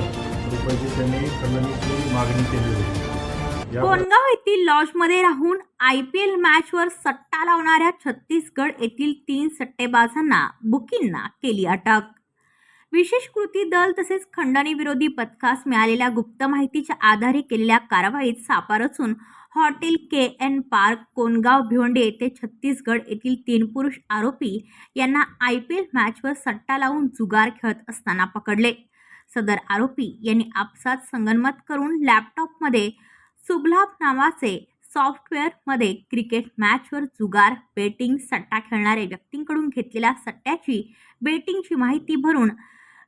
रुपयाची त्यांनी खंडणीची मागणी केली होती. कोणगाव येथील लॉजमध्ये राहून आय पी एल मॅचवर सट्टा लावणाऱ्या छत्तीसगड येथील तीन सट्टेबाजांना बुकींना केली अटक. विशेष कृती दल तसेच खंडणी विरोधी पथकास मिळालेल्या गुप्त माहितीच्या आधारे केलेल्या कारवाईत सापार असून hotel K N park Kongaon Bhiwandi येथे छत्तीसगड येथील तीन पुरुष आरोपी यांना आय पी एल मॅचवर सट्टा लावून जुगार खेळत असताना पकडले. सदर आरोपी यांनी आपसात संगनमत करून लॅपटॉपमध्ये सुबलाभ नावाचे सॉफ्टवेअरमध्ये क्रिकेट मॅचवर जुगार बेटिंग सट्टा खेळणाऱ्या व्यक्तींकडून घेतलेल्या सट्ट्याची बेटिंगची माहिती भरून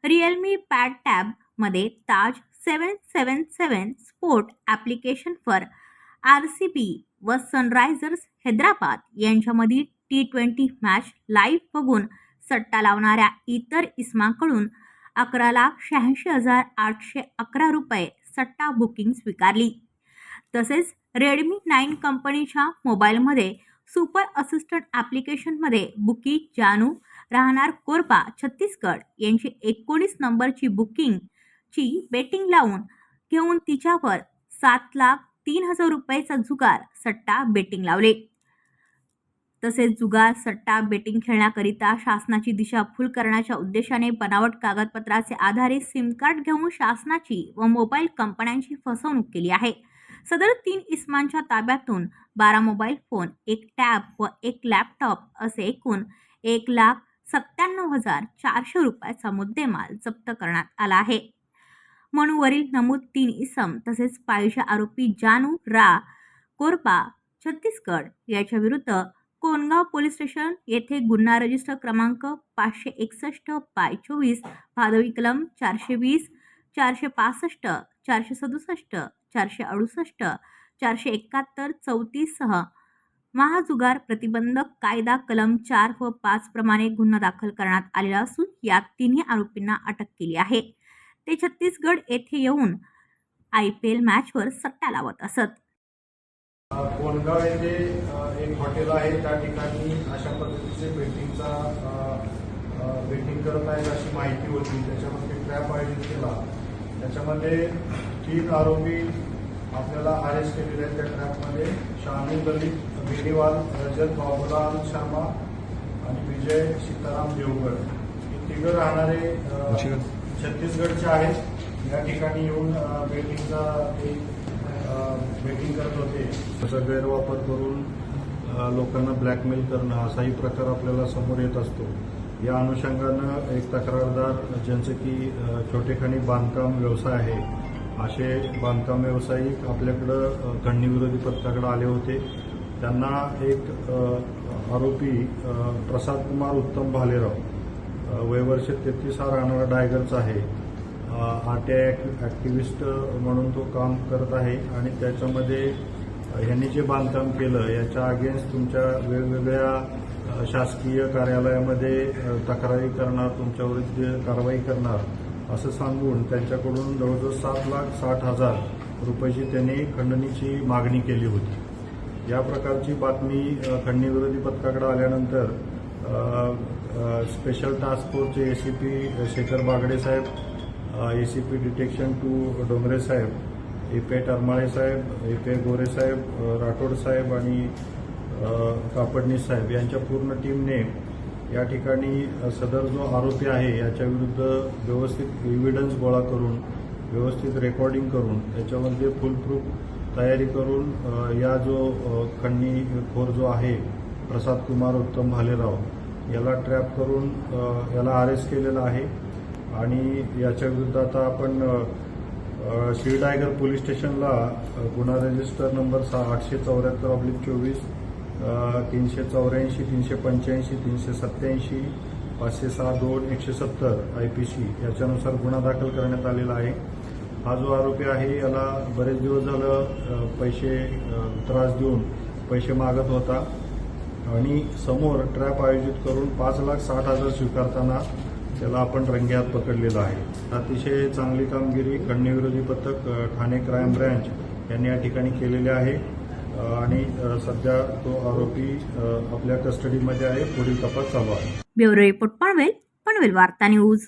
रिअलमी पॅड टॅबमध्ये Taj seven seven seven sport application for R C B व सनरायझर्स हैदराबाद यांच्यामधील टी ट्वेंटी मॅच लाईव्ह बघून सट्टा लावणाऱ्या इतर इस्माकडून अकरा लाख शहाऐंशी हजार आठशे अकरा रुपये सट्टा बुकिंग स्वीकारली. तसेच रेडमी नाईन कंपनीच्या मोबाईलमध्ये सुपर असिस्टंट ॲप्लिकेशनमध्ये बुकी जानू राहणार कोरपा छत्तीसगड यांची एकोणीस नंबरची बुकिंगची बेटिंग लावून घेऊन तिच्यावर सात लाख तीन हजार रुपयेचा जुगार सट्टा बेटिंग लावले. तसेच जुगार सट्टा बेटिंग खेळण्याकरिता शासनाची दिशाभूल करण्याच्या उद्देशाने बनावट कागदपत्राचे आधारे सिम कार्ड घेऊन शासनाची व मोबाईल कंपन्यांची फसवणूक केली आहे. सदर तीन इस्मांच्या ताब्यातून बारा मोबाईल फोन एक टॅब व एक लॅपटॉप असे एकूण एक लाख सत्त्याण्णव हजार चारशे रुपयाचा मुद्देमाल जप्त करण्यात आला आहे. म्हणून वरील नमूद तीन इसम तसेच पायच्या आरोपी जानू रा कोरपा छत्तीसगड याच्या विरुद्ध कोनगाव पोलीस स्टेशन येथे गुन्हा रजिस्टर क्रमांक पाचशे एकसष्ट पाय चोवीस भादवी कलम चारशे वीस चारशे पासष्ट चारशे सदुसष्ट चारशे अडुसष्ट चारशे एकाहत्तर चौतीससह महाजुगार प्रतिबंधक कायदा कलम चार व पाच प्रमाणे गुन्हा दाखल करण्यात आलेला असून यात तिन्ही आरोपींना अटक केली आहे. ते छत्तीसगड येथे येऊन आय पी एल मॅचवर सट्टा लावत असत. कोणगाव येथे एक हॉटेल आहे. त्या ठिकाणी अशा पद्धतीचे बेटिंगचा बेटिंग करत आहेत अशी माहिती होती. त्याच्यामध्ये ट्रॅप आयोजित केला. त्याच्यामध्ये तीन आरोपी आपल्याला अरेस्ट केलेले आहेत त्या ट्रॅपमध्ये. शानू दलित बेनीवाल रजत बाबूलाल शर्मा आणि विजय सीताराम देवगड. हे तिघं राहणारे छत्तीसगडचे आहेत. या ठिकाणी येऊन अ, बेटिंगचा एक बेटिंग करत होते. त्याचा गैरवापर करून लोकांना ब्लॅकमेल करणं असाही प्रकार आपल्याला समोर येत असतो. या अनुषंगानं एक तक्रारदार ज्यांचं की छोटेखानी बांधकाम व्यवसाय आहे असे बांधकाम व्यावसायिक आपल्याकडं अ, खंडणीविरोधी पथकाकडे आले होते. त्यांना एक आरोपी प्रसाद कुमार उत्तम भालेराव वयवर्ष तेहतीस हा राहणारा डायगरचा आहे. आर्ट टी ॲक्टिव्हिस्ट म्हणून तो काम करत आहे आणि त्याच्यामध्ये यांनी जे बांधकाम केलं याच्या अगेन्स्ट तुमच्या वेगवेगळ्या शासकीय कार्यालयामध्ये तक्रारी करणार तुमच्याविरुद्ध कारवाई करणार असं सांगून त्यांच्याकडून जवळजवळ सात लाख साठ हजार रुपयाची त्यांनी खंडणीची मागणी केली होती. या प्रकारची बातमी खंडणीविरोधी पथकाकडे आल्यानंतर स्पेशल टास्क फोर्सचे ACP Shekhar Bagde Saheb A C P detection two Dongre Saheb A I Tarmale साहेब ए पे गोरे साहेब राठोड साहेब आणि अ, कापडणीस साहेब यांच्या पूर्ण टीमने या ठिकाणी सदर जो आरोपी आहे याच्या विरुद्ध व्यवस्थित एव्हिडन्स गोळा करून व्यवस्थित रेकॉर्डिंग करून त्याच्यामध्ये फुलप्रूफ तयारी करून या जो अ, खंडणीखोर जो आहे प्रसाद कुमार उत्तम भालेराव याला ट्रॅप करून याला अरेस्ट केलेलं आहे. आणि याच्या विरुद्ध आता आपण श्री टायगर पोलीस स्टेशनला गुन्हा रजिस्टर नंबर सहा आठशे चौऱ्याहत्तर ऑब्लिक चोवीस तीनशे चौऱ्याऐंशी तीनशे पंच्याऐंशी तीनशे सत्त्याऐंशी पाचशे सहा दोन एकशे सत्तर आय पी सी याच्यानुसार गुन्हा दाखल करण्यात आलेला आहे. हा जो आरोपी आहे याला बरेच दिवस झालं पैसे त्रास देऊन पैसे मागत होता. आणि समोर ट्रॅप आयोजित करून पाच लाख साठ हजार स्वीकारताना त्याला आपण रंग्यात पकडलेलं आहे. अतिशय चांगली कामगिरी खंडणीविरोधी पथक ठाणे क्राईम ब्रँच यांनी या ठिकाणी केलेली आहे. आणि सध्या तो आरोपी आपल्या कस्टडीमध्ये आहे. पुढील तपास चालू आहे. ब्युरो रिपोर्ट पनवेल पनवेल वार्ता न्यूज.